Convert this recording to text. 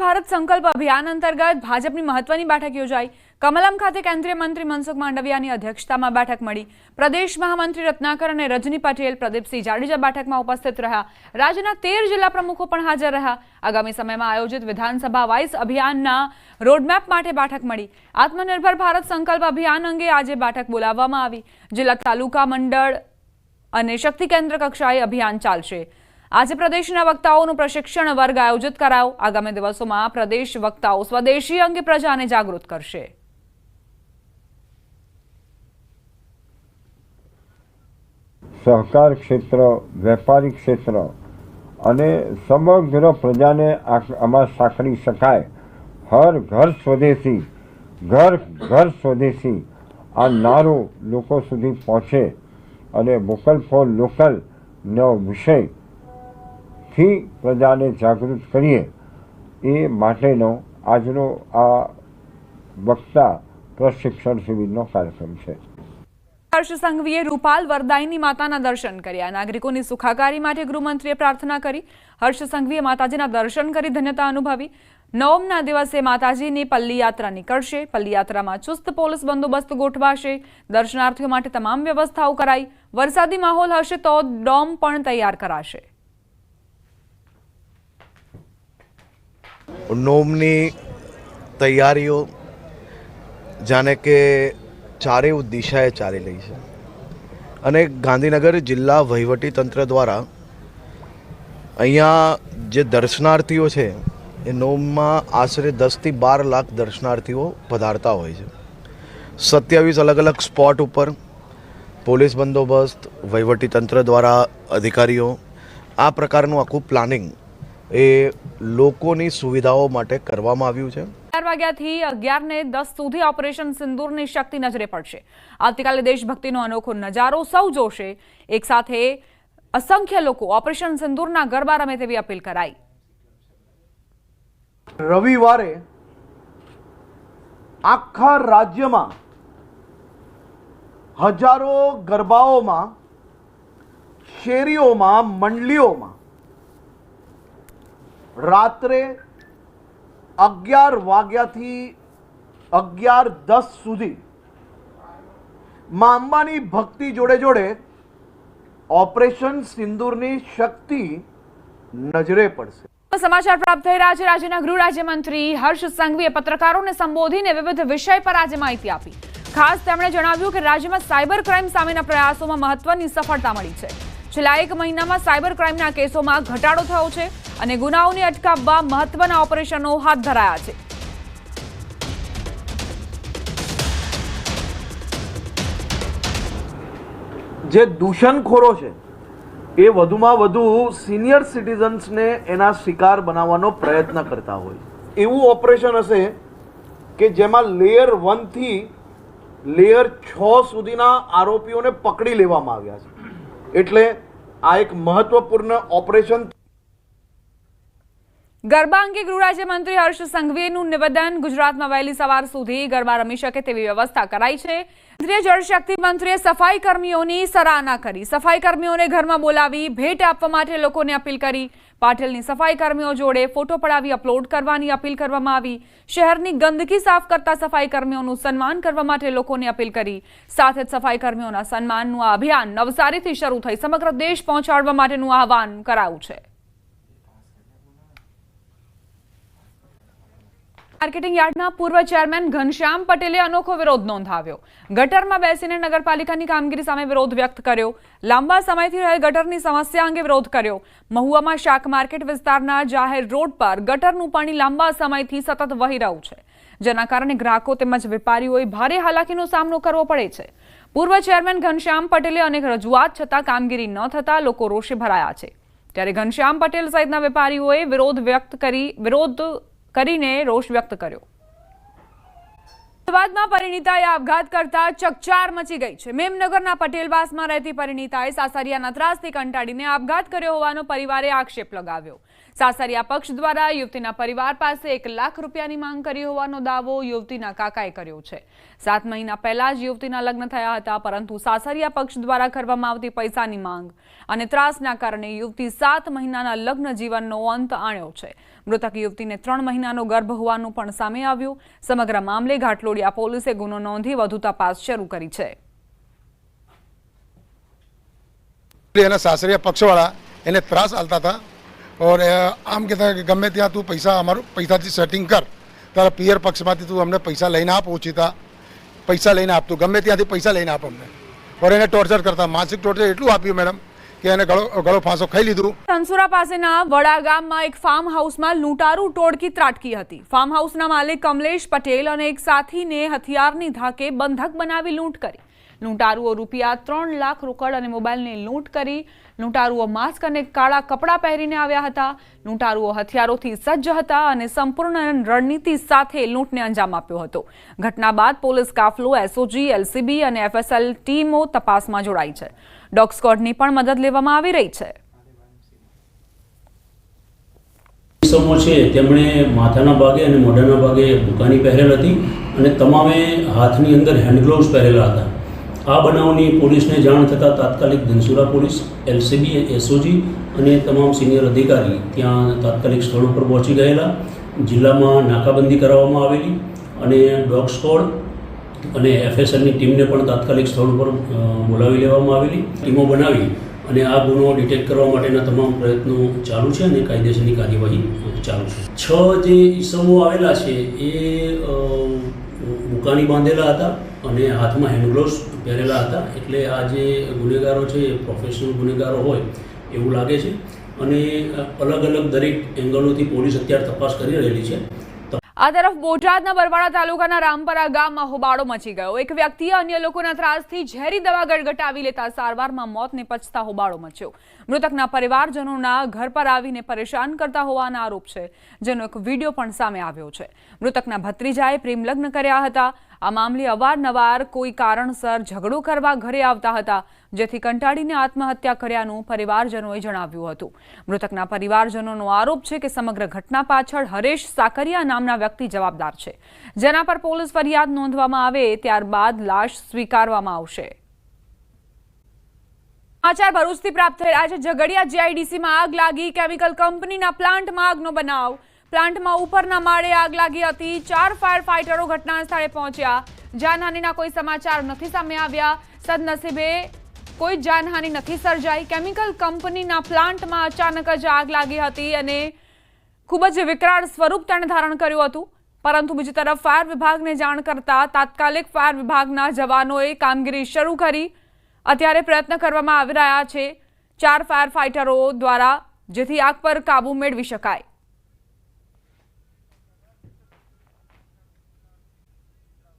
ભારત સંકલ્પ અભિયાન અંતર્ગત ભાજપની મહત્વની બેઠક યોજાઈ. કમલમ ખાતે કેન્દ્રીય મંત્રી મનસુખ માંડવિયાની અધ્યક્ષતામાં બેઠક મળી. પ્રદેશ મહામંત્રી રત્નાકર અને રજની પટેલ પ્રદીપસિંહ જાડેજા બેઠકમાં ઉપસ્થિત રહ્યા. રાજ્યના તેર જિલ્લા પ્રમુખો પણ હાજર રહ્યા. આગામી સમયમાં આયોજિત વિધાનસભા વાઇસ અભિયાનના રોડમેપ માટે બેઠક મળી. આત્મનિર્ભર ભારત સંકલ્પ અભિયાન અંગે આજે બેઠક બોલાવવામાં આવી. જિલ્લા તાલુકા મંડળ અને શક્તિ કેન્દ્ર કક્ષાએ અભિયાન ચાલશે. આજે પ્રદેશના વક્તાઓનું પ્રશિક્ષણ વર્ગ આયોજિત કરાયો. આગામી દિવસોમાં પ્રદેશ વક્તાઓ સ્વદેશી અંગે પ્રજાને જાગૃત કરશે. સહકાર ક્ષેત્ર, વેપારી ક્ષેત્ર અને સમગ્ર પ્રજાને આમાં સાંકળી શકાય. હર ઘર સ્વદેશી, ઘર ઘર સ્વદેશી આ નારો લોકો સુધી પહોંચે અને વોકલ ફોર લોકલનો વિષયથી પ્રજાને જાગૃત કરીએ એ માટેનો આજનો આ વક્તા પ્રશિક્ષણ શિબિરનો કાર્યક્રમ છે. હર્ષ સંઘવીએ રૂપાલ વરદાયની માતાના દર્શન કર્યા. નાગરિકોની સુખાકારી માટે ગૃહમંત્રીએ પ્રાર્થના કરી. હર્ષ સંઘવીએ માતાજીના દર્શન કરી ધન્યતા અનુભવી. નવમના દિવસે માતાજીની પલ્લી યાત્રા નીકળશે. પલ્લી યાત્રામાં ચુસ્ત પોલીસ બંદોબસ્ત ગોઠવાશે. દર્શનાર્થીઓ માટે તમામ વ્યવસ્થાઓ કરાઈ. વરસાદી માહોલ હશે તો ડોમ પણ તૈયાર કરાશે. નોમની તૈયારીઓ જાણે કે ચારેય દિશાએ ચાલી રહી છે. અને ગાંધીનગર જિલ્લા વહીવટી તંત્ર દ્વારા અહીંયા જે દર્શનાર્થીઓ છે, એ નોમમાં આશરે દસથી બાર લાખ દર્શનાર્થીઓ પધારતા હોય છે. સત્યાવીસ અલગ અલગ સ્પોટ ઉપર પોલીસ બંદોબસ્ત, વહીવટી તંત્ર દ્વારા અધિકારીઓ, આ પ્રકારનું આખું પ્લાનિંગ એ લોકોની સુવિધાઓ માટે કરવામાં આવ્યું છે. વાગ્યાથી અગિયાર ને દસ સુધી ઓપરેશન સિંદૂરની શક્તિ નજરે પડશે. આવતીકાલે દેશભક્તિનો અનોખો નજારો સૌ જોશે. એક સાથે અસંખ્ય લોકો ઓપરેશન સિંદૂરના ગરબા રમે તેવી અપીલ કરાઈ. રવિવારે આખા રાજ્યમાં હજારો ગરબાઓમાં શેરીઓમાં મંડળીઓમાં રાત્રે અગિયાર વાગ્યાથી અગિયાર દસ સુધી મા અંબાની ભક્તિ જોડે જોડે ઓપરેશન સિંદૂરની શક્તિ નજરે પડશે. સમાચાર પ્રાપ્ત થઈ રહ્યા છે રાજ્યના ગૃહ રાજ્યમંત્રી હર્ષ સંઘવીએ પત્રકારોને સંબોધીને વિવિધ વિષય પર આજે માહિતી આપી. ખાસ તેમણે જણાવ્યું કે રાજ્યમાં સાયબર ક્રાઇમ સામેના પ્રયાસોમાં મહત્વની સફળતા મળી છે. છેલ્લા એક મહિનામાં સાયબર ક્રાઇમના કેસોમાં ઘટાડો થયો છે અને ગુનાઓને અટકાવવા મહત્વના ઓપરેશનો હાથ ધરાયા છે. જે દૂષણખોરો છે, એ વધુમાં વધુ સિનિયર સિટીઝન્સને એના શિકાર બનાવવાનો પ્રયત્ન કરતા હોય. એવું ઓપરેશન હશે કે જેમાં લેયર વનથી લેયર છ સુધીના આરોપીઓને પકડી લેવામાં આવ્યા છે. એટલે આ એક મહત્વપૂર્ણ ઓપરેશન ગરબા અંગે ગૃહ રાજ્યમંત્રી હર્ષ સંઘવીનું નિવેદન ગુજરાતમાં વહેલી સવાર સુધી ગરબા રમી શકે તેવી વ્યવસ્થા કરાઈ છે. કેન્દ્રીય જળશક્તિ મંત્રીએ સફાઈ કર્મીઓની સરાહના કરી. સફાઈ કર્મીઓને ઘરમાં બોલાવી ભેટ આપવા માટે લોકોને અપીલ કરી. પાટીલની સફાઈ કર્મીઓ જોડે ફોટો પડાવી અપલોડ કરવાની અપીલ કરવામાં આવી. શહેરની ગંદકી સાફ કરતા સફાઈ કર્મીઓનું સન્માન કરવા માટે લોકોને અપીલ કરી. સાથે જ સફાઈ કર્મીઓના સન્માનનું આ અભિયાન નવસારીથી શરૂ થઈ સમગ્ર દેશ પહોંચાડવા માટેનું આહવાન કરાયું છે. માર્કેટિંગ યાર્ડના પૂર્વ ચેરમેન ઘનશ્યામ પટેલે અનોખો વિરોધ નોંધાવ્યો. ગટરમાં બેસીને નગરપાલિકાની કામગીરી સામે વિરોધ વ્યક્ત કર્યો. લાંબા સમયથી રહેલ ગટરની સમસ્યા અંગે વિરોધ કર્યો. મહુવામાં શાક માર્કેટ વિસ્તારના જાહેર રોડ પર ગટરનું પાણી લાંબા સમયથી સતત વહી રહ્યું છે. જેના કારણે ગ્રાહકો તેમજ વેપારીઓએ ભારે હાલાકીનો સામનો કરવો પડે છે. પૂર્વ ચેરમેન ઘનશ્યામ પટેલે અનેક રજૂઆત છતાં કામગીરી ન થતાં લોકો રોષે ભરાયા છે. ત્યારે ઘનશ્યામ પટેલ સહિતના વેપારીઓએ વિરોધ વ્યક્ત કરી, વિરોધ કરીને રોષ વ્યક્ત કર્યો. અમદાવાદમાં પરિણીતાએ આપઘાત કરતા ચકચાર મચી ગઈ છે. મેમનગરના પટેલવાસમાં રહેતી પરિણીતાએ સાસરિયાના ત્રાસથી કંટાળીને આપઘાત કર્યો હોવાનો પરિવારે આક્ષેપ લગાવ્યો. સાસરિયા પક્ષ દ્વારા યુવતીના પરિવાર પાસે એક લાખ રૂપિયાની માંગ કરી હોવાનો દાવો યુવતીના કાકાએ કર્યો છે. સાત મહિના પહેલા જ યુવતીના લગ્ન થયા હતા, પરંતુ સાસરિયા પક્ષ દ્વારા કરવામાં આવતી પૈસાની માંગ અને ત્રાસના કારણે યુવતી સાત મહિનાના લગ્ન જીવનનો અંત આણ્યો છે. મૃતક યુવતીને ત્રણ મહિનાનો ગર્ભ હોવાનું પણ સામે આવ્યું. સમગ્ર મામલે ઘાટલોડિયા પોલીસે ગુનો નોંધી વધુ તપાસ શરૂ કરી છે. એના સાસરિયા પક્ષવાળા એને ત્રાસ આલતા હતા. ઓર આમ કહેતા કે ગમે ત્યાં તું પૈસા અમારું પૈસાથી સેટિંગ કર તારા પિયર પક્ષમાંથી તું અમને પૈસા લઈને આપ ઓછીતા પૈસા લઈને આપતું ગમે ત્યાંથી પૈસા લઈને આપ અમને ઓર એને ટોર્ચર કરતા માનસિક ટોર્ચર એટલું આપ્યું મેડમ કે એને ગળો ફાંસો ખાઈ લીધું ધનસુરા પાસેના વડા ગામમાં એક ફાર્મ હાઉસમાં લૂંટારૂ ટોળકી ત્રાટકી હતી ફાર્મ હાઉસના માલિક કમલેશ પટેલ અને એક સાથીને હથિયારની ધાકે બંધક બનાવી લૂંટ કરી લૂંટારુઓ રૂપિયા ત્રણ લાખ રોકડ અને મોબાઈલની લૂંટ કરી, લૂંટારુઓ માસ્ક અને કાળા કપડાં પહેરીને આવ્યા હતા. લૂંટારુઓ હથિયારોથી સજ્જ હતા અને સંપૂર્ણ રણનીતિ સાથે લૂંટને અંજામ આપ્યો હતો. ઘટના બાદ પોલીસ કાફલો એસઓજી એલસીબી અને એફએસએલ ટીમો તપાસમાં જોડાઈ છે. ડોગ સ્કોડની પણ મદદ લેવામાં આવી રહી છે. કિસ્સામો છે, તેમણે માથાના ભાગે અને મોઢાના ભાગે ભૂકાની પહેરેલ હતી અને તમામે હાથની અંદર હેન્ડગ્લોવ્સ પહેરેલા હતા. આ બનાવની પોલીસને જાણ થતાં તાત્કાલિક ધનસુરા પોલીસ, એલસીબી, એસઓજી અને તમામ સિનિયર અધિકારી ત્યાં તાત્કાલિક સ્થળ ઉપર પહોંચી ગયેલા. જિલ્લામાં નાકાબંધી કરાવવામાં આવેલી અને ડોગ સ્કોડ અને એફએસએલની ટીમને પણ તાત્કાલિક સ્થળ ઉપર બોલાવી લેવામાં આવેલી. ટીમો બનાવી અને આ ગુનો ડિટેક્ટ કરવા માટેના તમામ પ્રયત્નો ચાલુ છે અને કાયદેસરની કાર્યવાહી ચાલુ છે. છ જે ઈસમો આવેલા છે એ અ, મુકાની બાંધેલા હતા અને હાથમાં હેન્ડગ્લોવ્સ પહેરેલા હતા. એટલે આ જે ગુનેગારો છે એ પ્રોફેશનલ ગુનેગારો હોય એવું લાગે છે. અને અલગ અલગ દરેક એંગલોથી પોલીસ અત્યારે તપાસ કરી રહેલી છે. આ તરફ બોટાદના બરવાડા તાલુકાના રામપરા ગામમાં હોબાળો મચી ગયો. એક વ્યક્તિએ અન્ય લોકોના ત્રાસથી ઝેરી દવા ગટગટાવી લેતા સારવારમાં મોત નિપજતા હોબાળો મચ્યો. મૃતકના પરિવારજનોના ઘર પર આવીને પરેશાન કરતા હોવાના આરોપ છે, જેનો એક વીડિયો પણ સામે આવ્યો છે. મૃતકના ભત્રીજાએ પ્રેમલગ્ન કર્યા હતા. આ મામલે અવારનવાર કોઈ કારણસર ઝઘડો કરવા ઘરે આવતા હતા. જેથી કંટાળીને આત્મહત્યા કર્યાનું પરિવારજનોએ જણાવ્યું હતું. મૃતકના પરિવારજનોનો આરોપ છે કે સમગ્ર ઘટના પાછળ હરેશ સાકરિયા નામના વ્યક્તિ જવાબદાર છે. જેના પર પોલીસ ફરિયાદ નોંધવામાં આવે ત્યારબાદ લાશ સ્વીકારવામાં આવશે. સમાચાર ભરૂચથી પ્રાપ્ત થયેલ. આજે ઝઘડિયા જીઆઈડીસીમાં આગ લાગી. કેમિકલ કંપનીના પ્લાન્ટમાં આગનો બનાવ. પ્લાન્ટમાં ઉપરના માળે આગ લાગી હતી. ચાર ફાયર ફાઇટરો ઘટના સ્થળે પહોંચ્યા જાનહાનિના કોઈ સમાચાર નથી સામે આવ્યા. સદનસીબે કોઈ જાનહાનિ નથી સર્જાઈ. કેમિકલ કંપનીના પ્લાન્ટમાં અચાનક જ આગ લાગી હતી અને ખૂબ જ વિકરાળ સ્વરૂપ તેણે ધારણ કર્યું હતું. પરંતુ બીજી તરફ ફાયર વિભાગને જાણ કરતા તાત્કાલિક ફાયર વિભાગના જવાનોએ કામગીરી શરૂ કરી. અત્યારે પ્રયત્ન કરવામાં આવી રહ્યા છે. ચાર ફાયર ફાઇટરો દ્વારા જેથી આગ પર કાબુ મેળવી શકાય.